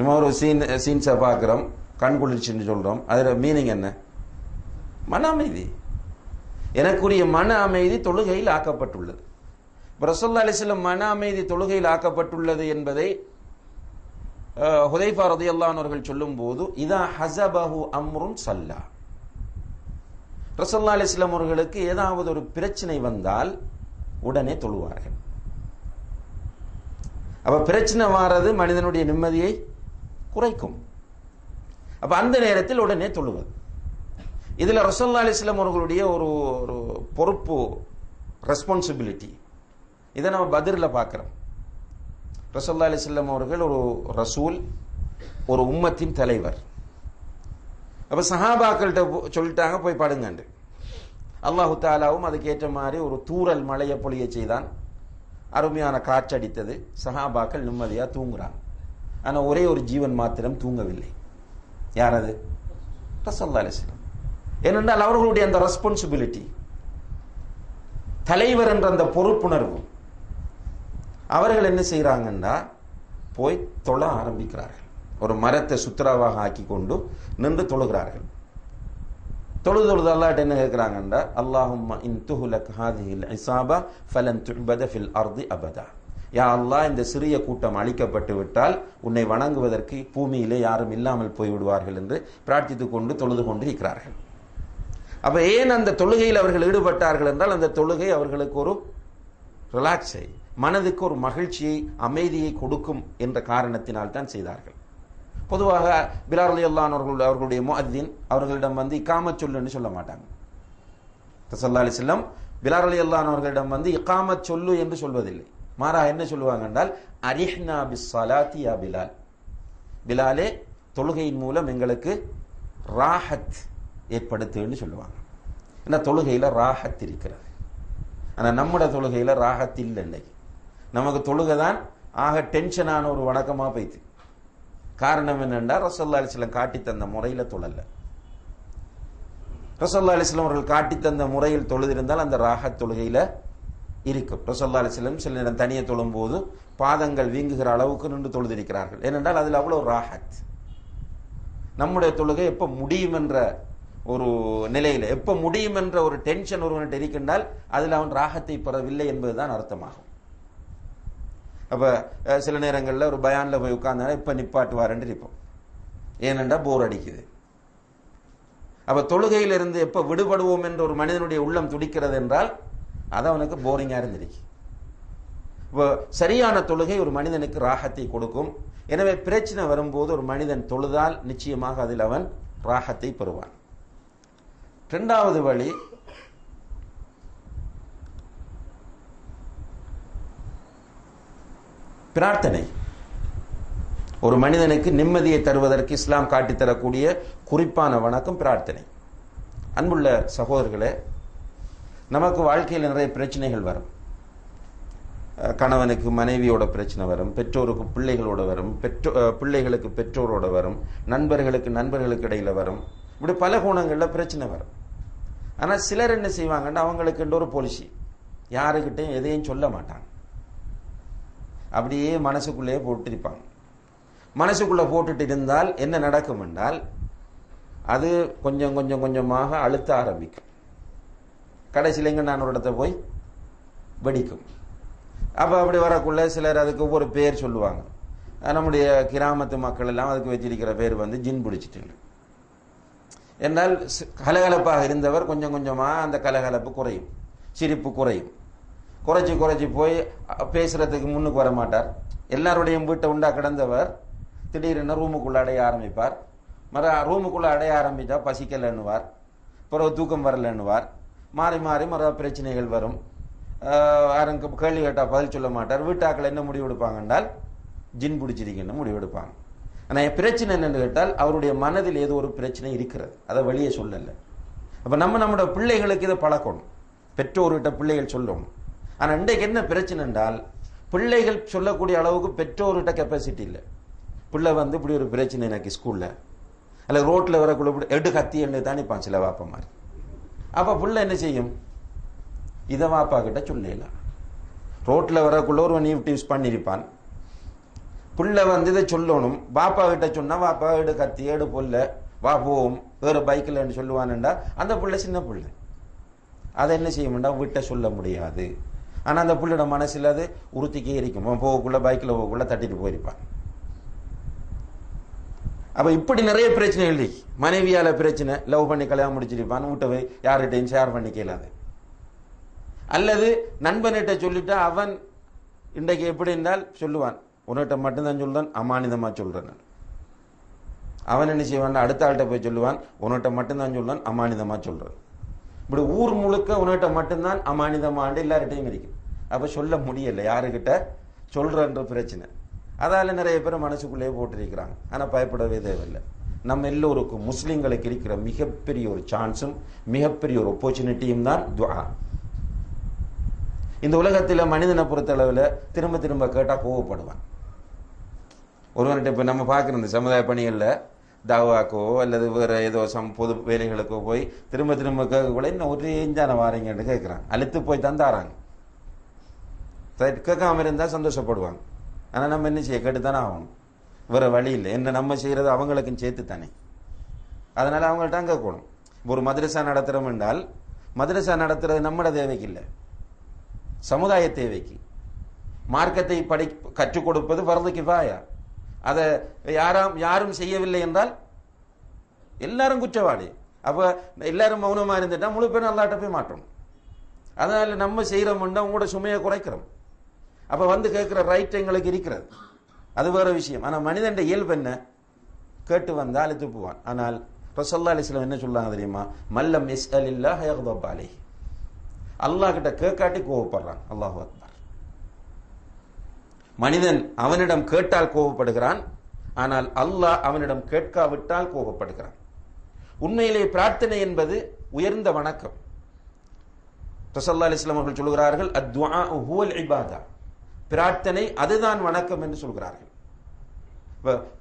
சும்மா ஒரு சீன் சீன்ஸை பார்க்குறோம். கண் குளிர்ச்சின்னு சொல்கிறோம் அதில் மீனிங் என்ன? மன அமைதி. எனக்குரிய மன அமைதி தொழுகையில் ஆக்கப்பட்டுள்ளது. இப்ப ரசூல்லா அலிஸ்லம் மன அமைதி தொழுகையில் ஆக்கப்பட்டுள்ளது என்பதை ஹுதைஃபா ரதியல்லான் சொல்லும் சொல்லும்போது இதா ஹசபஹு அம்ருன் சல்லா. ரசல்லா அலிஸ்லாம் அவர்களுக்கு ஏதாவது ஒரு பிரச்சனை வந்தால் உடனே தொழுவார்கள். அப்ப பிரச்சனை வாரது மனிதனுடைய நிம்மதியை குறைக்கும். அப்ப அந்த நேரத்தில் உடனே தொழுவது இதுல ரசல்லா அலிஸ்லாம் அவர்களுடைய ஒரு ஒரு பொறுப்பு ரெஸ்பான்சிபிலிட்டி இதை நம்ம பதிரில் பார்க்குறோம். ரசல்லா அலிஸ்லாம் அவர்கள் ஒரு ரசூல் ஒரு உம்மத்தின் தலைவர். அப்போ சஹாபாக்கள்கிட்ட போ- சொல்லிட்டாங்க போய் படுங்கண்டு. அல்லாஹு தாலாவும் அதுக்கேற்ற மாதிரி ஒரு தூறல் மழையை பொழிய செய்தான். அருமையான காற்றடித்தது. சஹாபாக்கள் நிம்மதியாக தூங்குறாங்க. ஆனால் ஒரே ஒரு ஜீவன் மாத்திரம் தூங்கவில்லை. யார் அது ரசல்லா அலிஸ்லாம் ஏனென்றால் அவர்களுடைய அந்த ரெஸ்பான்சிபிலிட்டி தலைவர் என்ற அந்த பொறுப்புணர்வு அவர்கள் என்ன செய்கிறாங்கன்னா போய் தொழ ஆரம்பிக்கிறார்கள். ஒரு மரத்தை சுத்தராவாக ஆக்கி கொண்டு நின்று தொழுகிறார்கள். தொழுது தொழுது அல்லாட்ட என்ன கேட்கிறாங்கன்னா அல்லாஹும் இன் துஹ்லக் ஹாதிஹில் இஸாபா ஃபலன் துபத ஃபில் அர்தி அபதா. யா அல்லாஹ் இந்த சிறிய கூட்டம் அழிக்கப்பட்டு விட்டால் உன்னை வணங்குவதற்கு பூமியிலே யாரும் இல்லாமல் போய் விடுவார்கள் என்று பிரார்த்தித்துக் கொண்டு தொழுது கொண்டு இருக்கிறார்கள் அப்போ ஏன் அந்த தொழுகையில் அவர்கள் ஈடுபட்டார்கள் என்றால் அந்த தொழுகை அவர்களுக்கு ஒரு ரிலாக்ஸை மனதுக்கு ஒரு மகிழ்ச்சியை அமைதியை கொடுக்கும் என்ற காரணத்தினால் தான் செய்தார்கள். பொதுவாக பிலார் அலி அல்லான் அவர்களுடைய முஅத்தின் அவர்களிடம் வந்து இக்காமச் சொல்லுன்னு சொல்ல மாட்டாங்க. ரசல்லா அலி செல்லம் பிலார் அலி அல்லான் அவர்களிடம் வந்து இக்காமத் சொல்லு என்று சொல்வதில்லை. மாறா என்ன சொல்லுவாங்க என்றால் அரிஹ்னா பிஸ் சலாத்தி யா பிலால். பிலாலே தொழுகையின் மூலம் எங்களுக்கு ராஹத் ஏற்படுத்துன்னு சொல்லுவாங்க. ஏன்னா தொழுகையில் ராஹத் இருக்கிறது. ஆனால் நம்மட தொழுகையில் ராஹத் இல்லை இன்னைக்கு. நமக்கு தொழுகை தான் ஆக டென்ஷனான ஒரு வணக்கமாக போயிட்டு. காரணம் என்னென்னா ரசல்லா அலிஸ்லாம் காட்டி தந்த முறையில் தொழல. ரசல்லா அலிஸ்லாம் அவர்கள் காட்டி தந்த முறையில் தொழுதிருந்தால் அந்த ராஹத் தொழுகையில் இருக்கும் ரசல்லா அலிஸ்லம் சில நேரம் தனியே தொழும்போது பாதங்கள் வீங்குகிற அளவுக்கு நின்று தொழுதிருக்கிறார்கள். ஏனென்றால் அதில் அவ்வளோ ராஹத். நம்முடைய தொழுகை எப்போ முடியும் என்ற ஒரு நிலையில் எப்போ முடியும் என்ற ஒரு டென்ஷன் ஒருவன்கிட்ட இருக்கின்றால் அதில் அவன் ராகத்தை பெறவில்லை என்பதுதான் அர்த்தமாகும். அப்போ சில நேரங்களில் ஒரு பயானில் போய் உட்கார்ந்தாலும் இப்போ நிப்பாட்டுவாருன்னு இருப்போம். ஏனென்றால் போர் அடிக்குது. அப்போ தொழுகையிலிருந்து எப்போ விடுபடுவோம் என்ற ஒரு மனிதனுடைய உள்ளம் துடிக்கிறது என்றால் அது அவனுக்கு போரிங்காக இருந்திருக்கு இப்போ சரியான தொழுகை ஒரு மனிதனுக்கு ராகத்தை கொடுக்கும். எனவே பிரச்சனை வரும்போது ஒரு மனிதன் தொழுதால் நிச்சயமாக அதில் அவன் ராகத்தை பெறுவான். ரெண்டாவது வழி பிரார்த்தனை. ஒரு மனிதனுக்கு நிம்மதியை தருவதற்கு இஸ்லாம் காட்டித் தரக்கூடிய குறிப்பான வணக்கம் பிரார்த்தனை. அன்புள்ள சகோதரர்களே நமக்கு வாழ்க்கையில் நிறைய பிரச்சனைகள் வரும். கணவனுக்கு மனைவியோட பிரச்சனை வரும் பெற்றோருக்கு பிள்ளைகளோட வரும் பெற்றோ பிள்ளைகளுக்கு பெற்றோரோட வரும் நண்பர்களுக்கு நண்பர்களுக்கு இடையில் வரும். இப்படி பல கோணங்களில் பிரச்சனை வரும். ஆனால் சிலர் என்ன செய்வாங்கன்னா அவங்களுக்குன்ற ஒரு பாலிசி யாருக்கிட்டையும் எதையும் சொல்ல மாட்டாங்க. அப்படியே மனசுக்குள்ளேயே போட்டிருப்பாங்க. மனசுக்குள்ளே போட்டுட்டு இருந்தால் என்ன நடக்கும் என்றால் அது கொஞ்சம் கொஞ்சம் கொஞ்சமாக அழுத்த ஆரம்பிக்கும். கடைசியில் எங்கே நான் ஒரு இடத்த போய் வெடிக்கும். அப்போ அப்படி வரக்குள்ள சிலர் அதுக்கு ஒவ்வொரு பேர் சொல்லுவாங்க. நம்முடைய கிராமத்து மக்கள் எல்லாம் அதுக்கு வச்சிருக்கிற பேர் வந்து ஜின் பிடிச்சிட்டு என்றால் கலகலப்பாக இருந்தவர் கொஞ்சம் கொஞ்சமாக அந்த கலகலப்பு குறையும். சிரிப்பு குறையும். குறைச்சி குறைச்சி போய் பேசுகிறதுக்கு முன்னுக்கு வர மாட்டார். எல்லாருடையும் வீட்டை உண்டா கிடந்தவர் திடீரென ரூமுக்குள்ளே அடைய ஆரம்பிப்பார். மற ரூமுக்குள்ளே அடைய ஆரம்பித்தா பசிக்கலைன்னுவார். பிறகு தூக்கம் வரலன்னுவார். மாறி மாறி மற பிரச்சனைகள் வரும். ஆஹ், யாரும் கேள்வி கேட்டால் பதில் சொல்ல மாட்டார். வீட்டாக்கள் என்ன முடிவு எடுப்பாங்க என்றால் ஜின் பிடிச்சிருக்குன்னு முடிவு எடுப்பாங்க. ஆனால் பிரச்சனை என்னென்று கேட்டால் அவருடைய மனதில் ஏதோ ஒரு பிரச்சனை இருக்கிறது. அதை வெளியே சொல்லலை. அப்போ நம்ம நம்மளோட பிள்ளைகளுக்கு இதை பழக்கணும். பெற்றோர்கிட்ட பிள்ளைகள் சொல்லணும். ஆனால் இன்றைக்கு என்ன பிரச்சனை என்றால் பிள்ளைகள் சொல்லக்கூடிய அளவுக்கு பெற்றோர்கிட்ட கெப்பாசிட்டி இல்லை. பிள்ளை வந்து இப்படி ஒரு பிரச்சனை எனக்கு ஸ்கூலில் அல்ல ரோட்டில் வரக்குள்ள எடு கத்தி என்ன தானிப்பான் சில வாப்ப மாதிரி. அப்போ பிள்ளை என்ன செய்யும்? இதை வாப்பா கிட்ட சொல்லலாம் ரோட்டில் வரக்குள்ள ஒரு நீ யூஸ் பண்ணியிருப்பான் பிள்ளை வந்து இதை சொல்லணும். பாப்பா கிட்ட சொன்னால் பாப்பா கிட்ட கத்தி ஏடு புல்ல வா போவோம். வேறு பைக்கில்ன்னு சொல்லுவானுண்டா. அந்த புள்ள சின்ன பிள்ளை. அதை என்ன செய்யும்டா? விட்ட சொல்ல முடியாது. ஆனால் அந்த புள்ளோட மனசில் அது உறுத்திக்கே இருக்கும். போகக்குள்ளே போகக்குள்ள பைக்கில் போகக்குள்ள தட்டிட்டு போயிருப்பான். அப்போ இப்படி நிறைய பிரச்சனைகள் இல்லை. மனைவியால் பிரச்சனை லவ் பண்ணி கல்யாணம் முடிச்சிருப்பான் வீட்டை யார்கிட்டையும் ஷேர் பண்ணிக்கலாது அல்லது நண்பன்கிட்ட சொல்லிட்டா அவன் இன்றைக்கு எப்படி என்றால் சொல்லுவான். உன்கிட்ட மட்டும்தான் சொல்றான் அமானிதமாக சொல்றேன் அவன் என்ன செய்வான் அடுத்த ஆள்கிட்ட போய் சொல்லுவான் உன்கிட்ட மட்டும்தான் சொல்றான் அமானிதமாக சொல்றேன். இப்படி ஊர் முழுக்க உன்கிட்ட மட்டும்தான் அமானிதமாண்டு எல்லார்கிட்டையும் இருக்கும் அப்போ சொல்ல முடியலை யாருக்கிட்ட சொல்றன்ற பிரச்சனை. அதால நிறைய பேர் மனசுக்குள்ளேயே போட்டிருக்கிறாங்க. ஆனால் பயப்படவே தேவையில்லை. நம்ம எல்லோருக்கும் முஸ்லீம்களுக்கு இருக்கிற மிகப்பெரிய ஒரு சான்ஸும் மிகப்பெரிய ஒரு ஆப்பர்ச்சுனிட்டியும் தான் துவா இந்த உலகத்தில் மனிதனை பொறுத்தளவில் திரும்ப திரும்ப கேட்டால் கோவப்படுவான். ஒருவர்கிட்ட இப்போ நம்ம பார்க்குற இந்த சமுதாய பணிகளில் தாவாக்கோ அல்லது வேறு ஏதோ சம் பொது வேலைகளுக்கோ போய் திரும்ப திரும்ப கேட்கக்கூட இன்னும் ஒரு இஞ்சான வாரீங்கன்னு கேட்குறாங்க அழுத்து போய் தான் தாராங்க கேட்காம இருந்தால் சந்தோஷப்படுவாங்க. ஆனால் நம்ம என்ன செய்ய கேட்டு தானே ஆகணும். வேறு வழி இல்லை. என்ன நம்ம செய்கிறது அவங்களுக்கும் சேர்த்து தானே அதனால் அவங்கள்ட்ட அங்கே கூடும் ஒரு மதரசா நடத்துகிறோம் என்றால் மதரசா நடத்துறது நம்மளோட தேவைக்கு இல்லை. சமுதாய தேவைக்கு. மார்க்கத்தை படி கற்றுக் கொடுப்பது வரதுக்கு வாயா அதை யாராம் யாரும் செய்யவில்லை என்றால் எல்லாரும் குற்றவாளி. அப்போ எல்லாரும் மௌனமாக இருந்துட்டால் முழு பேரும் நல்லாட்ட போய் மாற்றணும். அதனால் நம்ம செய்கிறோம்னா உங்களோட சுமையை குறைக்கிறோம். அப்ப வந்து கேட்கிற ரைட் எங்களுக்கு இருக்கிறது. அது வேற விஷயம். ஆனால் மனிதன் இயல்பு என்ன? கேட்டு வந்தால் அழுத்து போவான் ஆனால் ரசல்லா அலிஸ்லாம் என்ன சொல்லுவாங்க தெரியுமா? மல்லம் எஸ் அலில்லா ஹயகுதப் அல்லாஹ் கிட்ட கேட்காட்டி கோவப்படுறான். அல்லாஹ் அக்பர். மனிதன் அவனிடம் கேட்டால் கோபப்படுகிறான் ஆனால் அல்லாஹ் அவனிடம் கேட்காவிட்டால் கோபப்படுகிறான் உண்மையிலே பிரார்த்தனை என்பது உயர்ந்த வணக்கம். ரசல்லா அலிஸ்லாம் அவர்கள் சொல்கிறார்கள் அத்வா ஹுவல் இபாதா பிரார்த்தனை அதுதான் வணக்கம் என்று சொல்கிறார்கள்.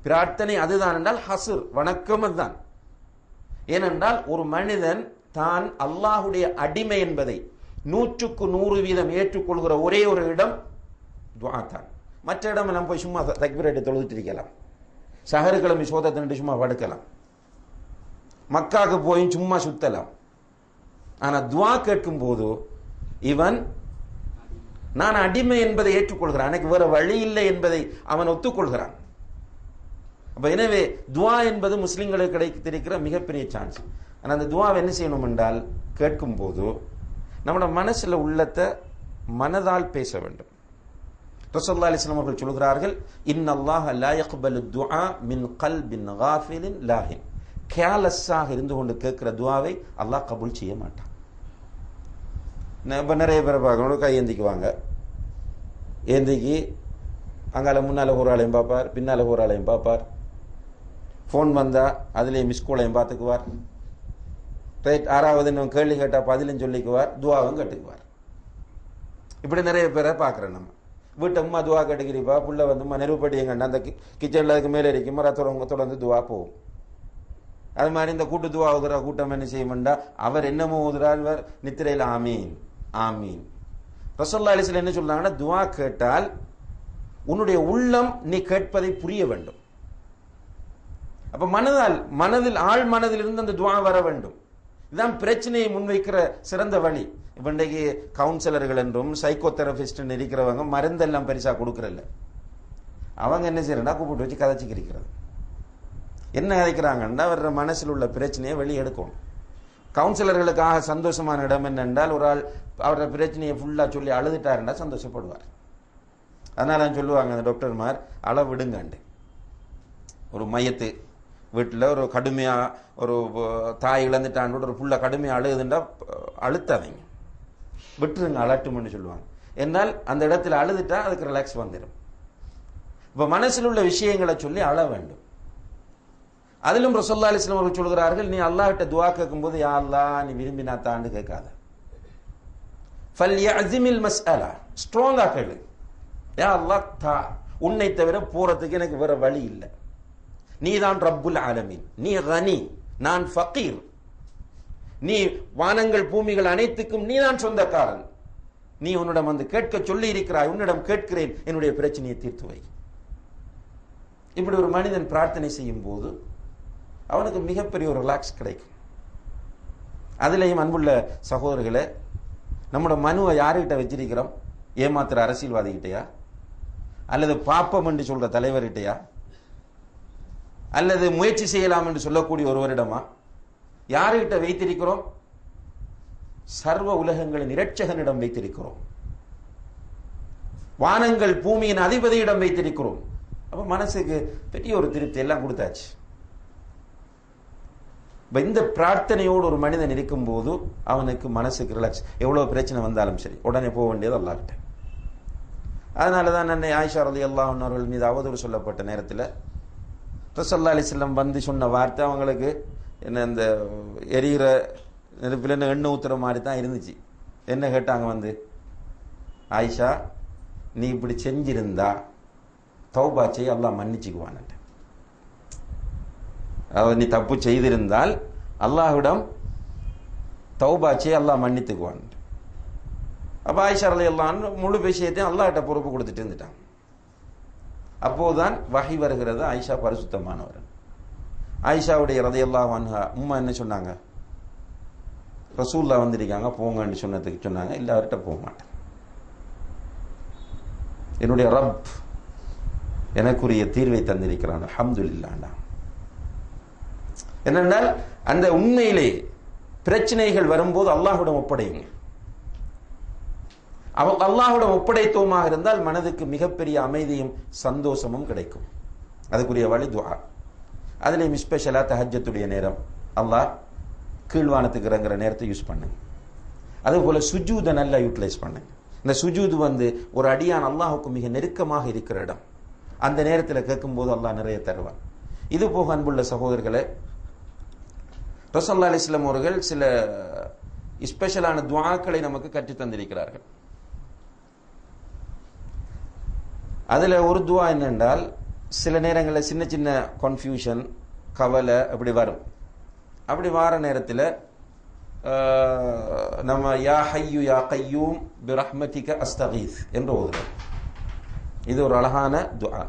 பிரார்த்தனை அதுதான் என்றால் ஹசுர் வணக்கம் அதுதான். ஏனென்றால் ஒரு மனிதன் தான் அல்லாஹுடைய அடிமை என்பதை நூற்றுக்கு நூறு வீதம் ஏற்றுக்கொள்கிற ஒரே ஒரு இடம் துவா தான். மற்ற இடம் நம்ம போய் சும்மா தக்பீரேட்டை தொழுதுட்டு இருக்கலாம். சஹருக்கிழமை சோதத்தினிட்டு சும்மா படுக்கலாம். மக்காக்கு போய் சும்மா சுத்தலாம். ஆனால் துவா கேட்கும் போது இவன் நான் அடிமை என்பதை ஏற்றுக்கொள்கிறான். எனக்கு வேற வழி இல்லை என்பதை அவன் ஒத்துக்கொள்கிறான். அப்ப எனவே துவா என்பது முஸ்லிம்களுக்கு கிடைத்திருக்கிற மிகப்பெரிய சான்ஸ் ஆனா அந்த துவாவை என்ன செய்யணும் என்றால் கேட்கும் போது நம்மளோட மனசுல உள்ளத்தை மனதால் பேச வேண்டும். ரசல்லா அலிஸ்லாம் அவர்கள் சொல்கிறார்கள் இன்னல்லாஹ் லா யக்பலு துஆ மின் கல்பின் காஃபிலின் லாஹின். கேலஸாக இருந்து கொண்டு கேட்கிற துவாவை அல்லாஹ் கபூல் செய்ய மாட்டான். இப்போ நிறைய பேரை பார்க்கணும் கை ஏந்திக்குவாங்க. ஏந்திக்கி அங்கால முன்னால் ஒரு ஆளையும் பார்ப்பார் பின்னால் ஒரு ஆளையும் பார்ப்பார். ஃபோன் வந்தால் அதுலேயும் மிஸ் கோலையும் பார்த்துக்குவார். ரைட் ஆறாவது இன்னும் கேள்வி கேட்டால் பதிலும் சொல்லிக்குவார் துவாவும் கட்டுக்குவார். இப்படி நிறைய பேரை பார்க்குறோம் நம்ம. வீட்டை அம்மா துவா கட்டுக்கிறீப்பா புள்ள வந்து அம்மா நெருப்படி எங்கண்ணா அந்த கிச்சனில் அதுக்கு மேலே இருக்குமா ரத்தம் தொடர்ந்து துவா போகும். அது மாதிரி இந்த கூட்டு துவா ஓதுற கூட்டம் என்ன செய்யும்டா அவர் என்னமோ ஓதுறார் நித்திரையில் ஆமீன். ஆமீன். ரசோல்லா அலிஸ்ல என்ன சொல்றாங்கன்னா துவா கேட்டால் உன்னுடைய உள்ளம் நீ கேட்பதை புரிய வேண்டும். அப்ப மனதால் மனதில் ஆழ் மனதில் இருந்து அந்த துவா வர வேண்டும். இதுதான் பிரச்சனையை முன்வைக்கிற சிறந்த வழி. இப்ப இன்றைக்கு கவுன்சிலர்கள் என்றும் சைக்கோ தெரபிஸ்ட் இருக்கிறவங்க மருந்தெல்லாம் பெருசா கொடுக்கறதில்ல. அவங்க என்ன செய்யறா கூப்பிட்டு வச்சு கதைச்சிக்கு இருக்கிறது என்ன கதைக்கிறாங்கன்னா அவர் மனசில் உள்ள பிரச்சனையை வெளியே எடுக்கணும். கவுன்சிலர்களுக்காக சந்தோஷமான இடம் என்னென்றால் ஒரு ஆள் அவரோட பிரச்சனையை ஃபுல்லாக சொல்லி அழுதுட்டாருன்னா சந்தோஷப்படுவார். அதனால தான் சொல்லுவாங்க அந்த டாக்டர்மார் அள விடுங்கண்டு ஒரு மையத்து வீட்டில் ஒரு கடுமையாக ஒரு தாய் இழந்துட்டான்னு ஒரு புள்ள கடுமையாக அழுகுதுண்டா அழுத்தாதீங்க. விட்டுருங்க அலட்டும்னு சொல்லுவாங்க. என்னால் அந்த இடத்துல அழுதுட்டா அதுக்கு ரிலாக்ஸ் வந்துடும் இப்போ மனசில் உள்ள விஷயங்களை சொல்லி அழ வேண்டும். அதிலும் ரசோல்லா அலிஸ்லாம் அவர்கள் சொல்கிறார்கள் நீ அல்லாஹ்கிட்ட துவா கேட்கும்போது யா அல்லா நீ விரும்பினா தாண்டு கேட்காத. ஃபல் மஸ் மஸ்அலா ஸ்ட்ராங்காக கேளு. யா அல்லாஹ் தா உன்னை தவிர போறதுக்கு எனக்கு வேற வழி இல்லை. நீ தான் ரப்புல் ஆலமீன். நீ ரனி. நான் ஃபக்கீர் நீ வானங்கள் பூமிகள் அனைத்துக்கும் நீ தான் சொந்தக்காரன். நீ உன்னிடம் வந்து கேட்க சொல்லி இருக்கிறாய் உன்னிடம் கேட்கிறேன். என்னுடைய பிரச்சனையை தீர்த்து வை. இப்படி ஒரு மனிதன் பிரார்த்தனை செய்யும் போது அவனுக்கு மிகப்பெரிய ஒரு ரிலாக்ஸ் கிடைக்கும். அதுலேயும் அன்புள்ள சகோதரர்களை நம்மளோட மனுவை யாருக்கிட்ட வச்சிருக்கிறோம்? ஏமாத்துற அரசியல்வாதிகிட்டயா? அல்லது பாப்பம் என்று சொல்ற தலைவர்கிட்டயா? அல்லது முயற்சி செய்யலாம் என்று சொல்லக்கூடிய ஒருவரிடமா? யாருகிட்ட வைத்திருக்கிறோம்? சர்வ உலகங்களின் இரட்சகனிடம் வைத்திருக்கிறோம். வானங்கள் பூமியின் அதிபதியிடம் வைத்திருக்கிறோம். அப்ப மனசுக்கு பெரிய ஒரு திருப்தி எல்லாம் கொடுத்தாச்சு. இப்போ இந்த பிரார்த்தனையோடு ஒரு மனிதன் இருக்கும்போது அவனுக்கு மனசுக்கு ரிலாக்ஸ் எவ்வளோ பிரச்சனை வந்தாலும் சரி. உடனே போக வேண்டியது அல்லாஹ்கிட்ட அதனால தான் அன்னை ஆயிஷா ரலி அல்லாஹர்கள் மீது அவதூறு சொல்லப்பட்ட நேரத்தில் ரசல்லா அலிஸ்லம் வந்து சொன்ன வார்த்தை அவங்களுக்கு என்ன இந்த எரியிற நெருப்பில் என்ன எண்ணெய் ஊத்துற மாதிரி தான் இருந்துச்சு. என்ன கேட்டாங்க வந்து? ஆயிஷா நீ இப்படி செஞ்சிருந்தா தௌபா செய்ய அல்லாஹ் மன்னிச்சுக்குவான்ட்டு நீ தப்பு செய்திருந்தால் அல்லாஹ்விடம் தௌபாச்சியை அல்லாஹ் மன்னித்துக்குவான். அப்போ ஆயிஷா அலி அல்லான்னு முழு விஷயத்தையும் அல்லாஹ்கிட்ட பொறுப்பு கொடுத்துட்டு இருந்துட்டான். அப்போதுதான் வகை வருகிறது ஆயிஷா பரிசுத்தமானவர். ஆயிஷாவுடைய ரதையல்லா வான்ஹா உம்மா என்ன சொன்னாங்க? ரசூல்லா வந்திருக்காங்க போங்கன்னு சொன்னதுக்கு சொன்னாங்க இல்லை அவர்கிட்ட போக மாட்டேன் என்னுடைய ரப் எனக்குரிய தீர்வை தந்திருக்கிறான் அல்ஹம்துலில்லாஹ். என்னென்றால் அந்த உண்மையிலே பிரச்சனைகள் வரும்போது அல்லாஹுடன் ஒப்படையுங்க அவ அல்லாஹ்விடம் ஒப்படைத்தோமாக இருந்தால் மனதுக்கு மிகப்பெரிய அமைதியும் சந்தோஷமும் கிடைக்கும். அதுக்குரிய வழி துவா அதுலேயும் ஸ்பெஷலாக தஹஜத்துடைய நேரம். அல்லாஹ் கீழ்வானத்துக்கு இறங்குற நேரத்தை யூஸ் பண்ணுங்க. அதுபோல சுஜூதை நல்லா யூட்டிலைஸ் பண்ணுங்க. இந்த சுஜூது வந்து ஒரு அடியான் அல்லாஹுக்கு மிக நெருக்கமாக இருக்கிற இடம். அந்த நேரத்தில் கேட்கும்போது அல்லாஹ் நிறைய தருவான். இது போக அன்புள்ள சகோதரர்களை ரசல்லா அலிஸ்லாம் அவர்கள் சில ஸ்பெஷலான துவாக்களை நமக்கு கற்றுத் தந்திருக்கிறார்கள். அதில் ஒரு துவா என்னென்றால் சில நேரங்களில் சின்ன சின்ன கன்ஃபியூஷன் கவலை அப்படி வரும். அப்படி வார நேரத்தில் நம்ம யா ஹையு யா கையூம் பிரஹ்மதிக அஸ்தகீஸ் என்று ஓதுறோம். இது ஒரு அழகான துஆ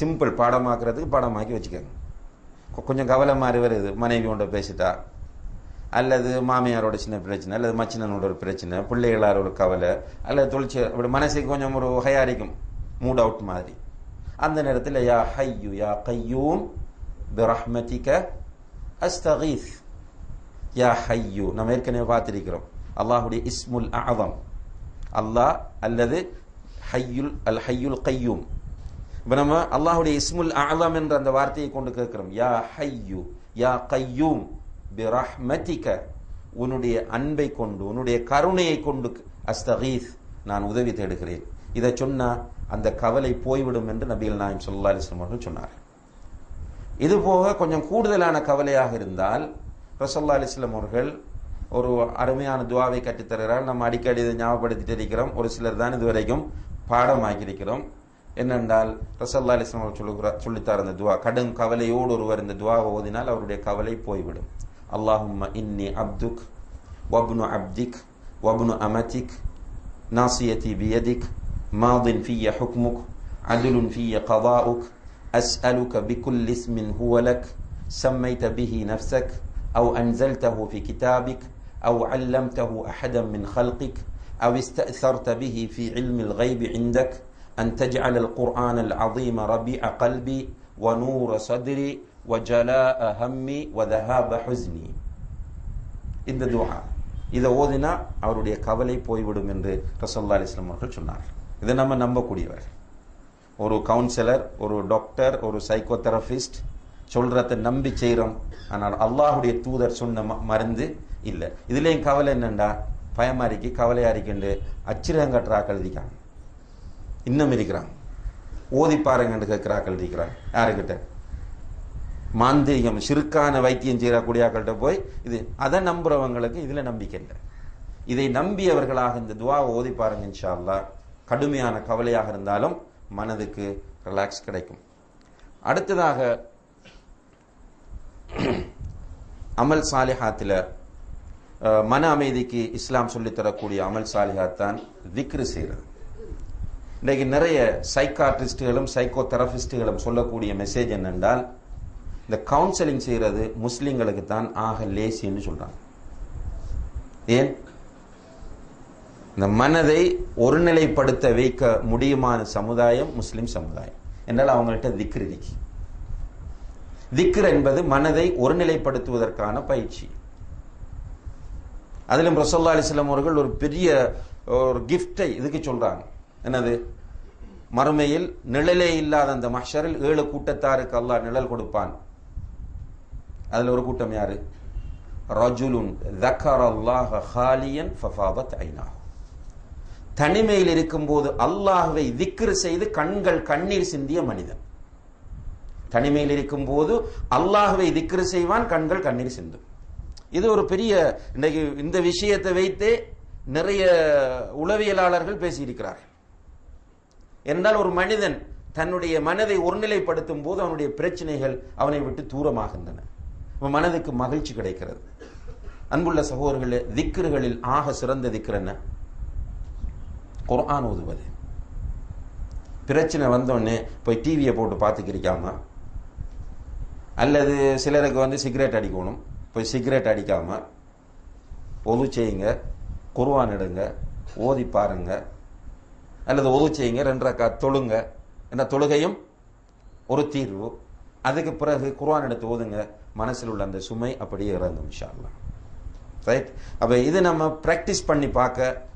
சிம்பிள் பாடமாக்குறதுக்கு பாடமாக்கி வச்சுக்கோங்க. கொஞ்சம் கவலை மாதிரி வருது மனைவியோட பேசிட்டா? அல்லது மாமியாரோட சின்ன பிரச்சனை அல்லது மச்சினனோட ஒரு பிரச்சனை பிள்ளைகளார் ஒரு கவலை அல்லது தொழிற்சி அப்படி மனசுக்கு கொஞ்சம் ஒரு ஹயாரிக்கும் மூட் அவுட் மாதிரி. அந்த நேரத்தில் யா ஹையு யா கையூம் பிரஹ்மதிக அஸ்தகீஸ். யா ஹையு நம்ம ஏற்கனவே பார்த்திருக்கிறோம். அல்லாஹுடைய இஸ்முல் ஆதம் அல்லாஹ் அல்லது ஹையுல் அல் ஹையுல் கையூம். இப்போ நம்ம அல்லாஹுடைய இஸ்முல் ஆலம் என்ற அந்த வார்த்தையை கொண்டு கேட்கிறோம். யா ஹையு யா கையூம் பிரஹ்மதிக. உன்னுடைய அன்பை கொண்டு உன்னுடைய கருணையை கொண்டு அஸ்தகீஸ் நான் உதவி தேடுகிறேன். இதை சொன்னா அந்த கவலை போய்விடும் என்று நபிகள் நாயம் சொல்லா அலிஸ்லாம் அவர்கள் சொன்னார் இது போக கொஞ்சம் கூடுதலான கவலையாக இருந்தால் ரசல்லா அலிஸ்லாம் அவர்கள் ஒரு அருமையான துவாவை கற்றுத்தருகிறார். நம்ம அடிக்கடி இதை ஞாபகப்படுத்திட்டு இருக்கிறோம். ஒரு சிலர் தான் இதுவரைக்கும் பாடமாக்கியிருக்கிறோம். என்னென்றால் ரசல்லா அலிஸ்லாம் அவர்கள் சொல்லுகிறார் சொல்லித்தார் அந்த துவா கடும் கவலையோடு ஒருவர் இந்த துவாவை ஓதினால் அவருடைய கவலை போய்விடும் அல்லாஹும்ம இன்னி அப்துக் வப்னு அப்திக் வப்னு அமதிக் நாசியதி பியதிக் ماض في حكمك عدل في قضاؤك أسألك بكل اسم هو لك سميت به نفسك أو أنزلته في كتابك أو علمته أحدا من خلقك أو استأثرت به في علم الغيب عندك أن تجعل القرآن العظيم ربيع قلبي ونور صدري وجلاء همي وذهاب حزني இந்த துவா இதை ஓதினா அவருடைய கவலை போய்விடும் என்று ரசல்லா அலிஸ்லாம் அவர்கள் சொன்னார் இதை நம்ம நம்பக்கூடியவர் ஒரு கவுன்சிலர் ஒரு டாக்டர் ஒரு சைக்கோதெரபிஸ்ட் சொல்றத நம்பி செய்கிறோம் ஆனால் அல்லாஹுடைய தூதர் சொன்ன மருந்து இல்லை இதுலேயும் கவலை என்னண்டா பயமா இருக்கு கவலையா இருக்குண்டு அச்சிரங்கற்றாக்கள் இருக்காங்க இன்னும் இருக்கிறாங்க ஓதி பாருங்கன்னு கேட்குறாக்கள் இருக்கிறாங்க யாருக்கிட்ட? மாந்திரிகம் சிறுக்கான வைத்தியம் செய்யக்கூடிய ஆக்கள்கிட்ட போய் இது அதை நம்புறவங்களுக்கு இதில் நம்பிக்கை இல்லை. இதை நம்பியவர்களாக இந்த துவாவை ஓதி பாருங்க இன்ஷா அல்லா கடுமையான கவலையாக இருந்தாலும் மனதுக்கு ரிலாக்ஸ் கிடைக்கும். அடுத்ததாக அமல் சாலிஹாத்தில் மன அமைதிக்கு இஸ்லாம் சொல்லித்தரக்கூடிய அமல் சாலிஹாத் தான் விக்ரு செய்கிறது. இன்றைக்கு நிறைய சைக்காட்ரிஸ்டுகளும் சைக்கோ தெரபிஸ்டுகளும் சொல்லக்கூடிய மெசேஜ் என்னென்றால் இந்த கவுன்சிலிங் செய்கிறது முஸ்லீம்களுக்கு தான் ஆக லேசின்னு சொல்கிறாங்க ஏன்? இந்த மனதை ஒருநிலைப்படுத்த வைக்க முடியுமான சமுதாயம் முஸ்லீம் சமுதாயம். என்றால் அவங்கள்ட்ட திக்ரு இருக்கு திக்ர் என்பது மனதை ஒருநிலைப்படுத்துவதற்கான பயிற்சி. அதிலும் ரசோல்லா அலிஸ்லாம் அவர்கள் ஒரு பெரிய ஒரு கிஃப்டை இதுக்கு சொல்கிறாங்க என்னது? மறுமையில் நிழலே இல்லாத அந்த மஷரில் ஏழு கூட்டத்தாருக்கு அல்லாஹ் நிழல் கொடுப்பான். அதில் ஒரு கூட்டம் யாரு? ரஜுலுன் தக்கர் ஹாலியன் ஃபஃபாதத் ஐனா தனிமையில் இருக்கும்போது அல்லாஹுவை திக்ர் செய்து கண்கள் கண்ணீர் சிந்திய மனிதன். தனிமையில் இருக்கும்போது அல்லாஹுவை திக்ர் செய்வான் கண்கள் கண்ணீர் சிந்தும். இது ஒரு பெரிய இன்றைக்கு இந்த விஷயத்தை வைத்தே நிறைய உளவியலாளர்கள் பேசியிருக்கிறார்கள். என்றால் ஒரு மனிதன் தன்னுடைய மனதை ஒருநிலைப்படுத்தும் போது அவனுடைய பிரச்சனைகள் அவனை விட்டு தூரமாகின்றன. மனதுக்கு மகிழ்ச்சி கிடைக்கிறது. அன்புள்ள சகோதரர்களே திக்ருகளில் ஆக சிறந்த திக்ர் என்ன? குர்ஆன் ஓதுவது. பிரச்சனை வந்தோடனே போய் டிவியை போட்டு பார்த்துக்கிரிக்காம அல்லது சிலருக்கு வந்து சிகரெட் அடிக்கணும் போய் சிகரெட் அடிக்காமல் ஒது செய்யுங்க குருவான் எடுங்க ஓதி பாருங்க அல்லது ஒது செய்யுங்க ரெண்டு ரக்கா தொழுங்க. என்ன தொழுகையும் ஒரு தீர்வு. அதுக்கு பிறகு குர்ஆன் எடுத்து ஓதுங்க. மனசில் உள்ள அந்த சுமை அப்படியே இறங்கும் இன்ஷா ரைட் அப்போ இது நம்ம ப்ராக்டிஸ் பண்ணி பார்க்க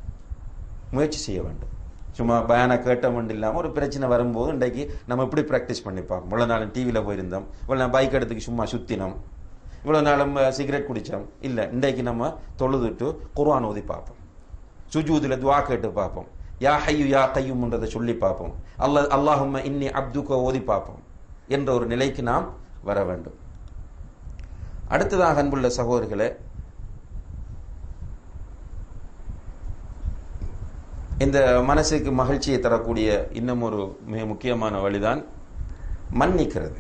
முயற்சி செய்ய வேண்டும். சும்மா பயானை கேட்டோம் இல்லாமல் ஒரு பிரச்சனை வரும்போது இன்றைக்கு நம்ம இப்படி ப்ராக்டிஸ் பண்ணி இவ்வளோ நாளும் டிவியில் போயிருந்தோம். இவ்வளோ நாள் பைக் எடுத்துக்கு சும்மா சுற்றினோம் இவ்வளோ நாளும் சிகரெட் குடித்தோம் இல்லை இன்றைக்கு நம்ம தொழுதுட்டு குர்ஆன் ஓதி பார்ப்போம். சுஜூதில் துவா கேட்டு பார்ப்போம். யா ஹையு யா கையும்ன்றதை சொல்லி பார்ப்போம். அல்ல அல்லாஹும்ம இன்னி அப்துக்கோ ஓதி பார்ப்போம். என்ற ஒரு நிலைக்கு நாம் வர வேண்டும். அடுத்ததாக அன்புள்ள சகோதரர்களே இந்த மனசுக்கு மகிழ்ச்சியை தரக்கூடிய இன்னும் ஒரு மிக முக்கியமான வழிதான் மன்னிக்கிறது.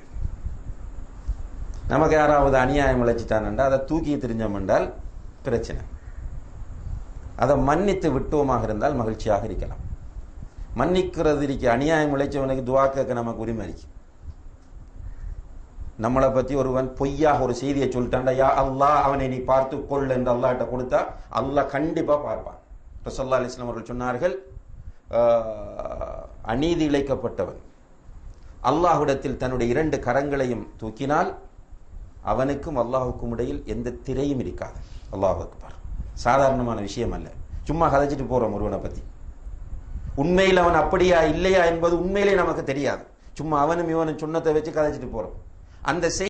நமக்கு யாராவது அநியாயம் விளைச்சிட்டான்டா அதை தூக்கி தெரிஞ்சோம் என்றால் பிரச்சனை. அதை மன்னித்து விட்டோமாக இருந்தால் மகிழ்ச்சியாக இருக்கலாம். மன்னிக்கிறது இருக்க அநியாயம் உழைச்சவனுக்கு துவா கேட்க நமக்கு உரிமை இருக்கு. நம்மளை பத்தி ஒருவன் பொய்யாக ஒரு செய்தியை சொல்லிட்டான்டா யா அல்லாஹ் அவனை நீ பார்த்து கொள் என்று அல்லாட்ட கொடுத்தா அல்லாஹ் கண்டிப்பா பார்ப்பான். ரசல்லா அலிஸ்லாம் அவர்கள் சொன்னார்கள் அநீதி இழைக்கப்பட்டவன் அல்லாஹுடத்தில் தன்னுடைய இரண்டு கரங்களையும் தூக்கினால் அவனுக்கும் அல்லாஹுக்கும் இடையில் எந்த திரையும் இருக்காது. அல்லாஹ் அக்பர். சாதாரணமான விஷயம் அல்ல. சும்மா கதைச்சிட்டு போறோம் ஒருவனை பத்தி. உண்மையில் அவன் அப்படியா இல்லையா என்பது உண்மையிலே நமக்கு தெரியாது. சும்மா அவனும் இவனும் சுண்ணத்தை வச்சு கதைச்சிட்டு போறோம். அந்த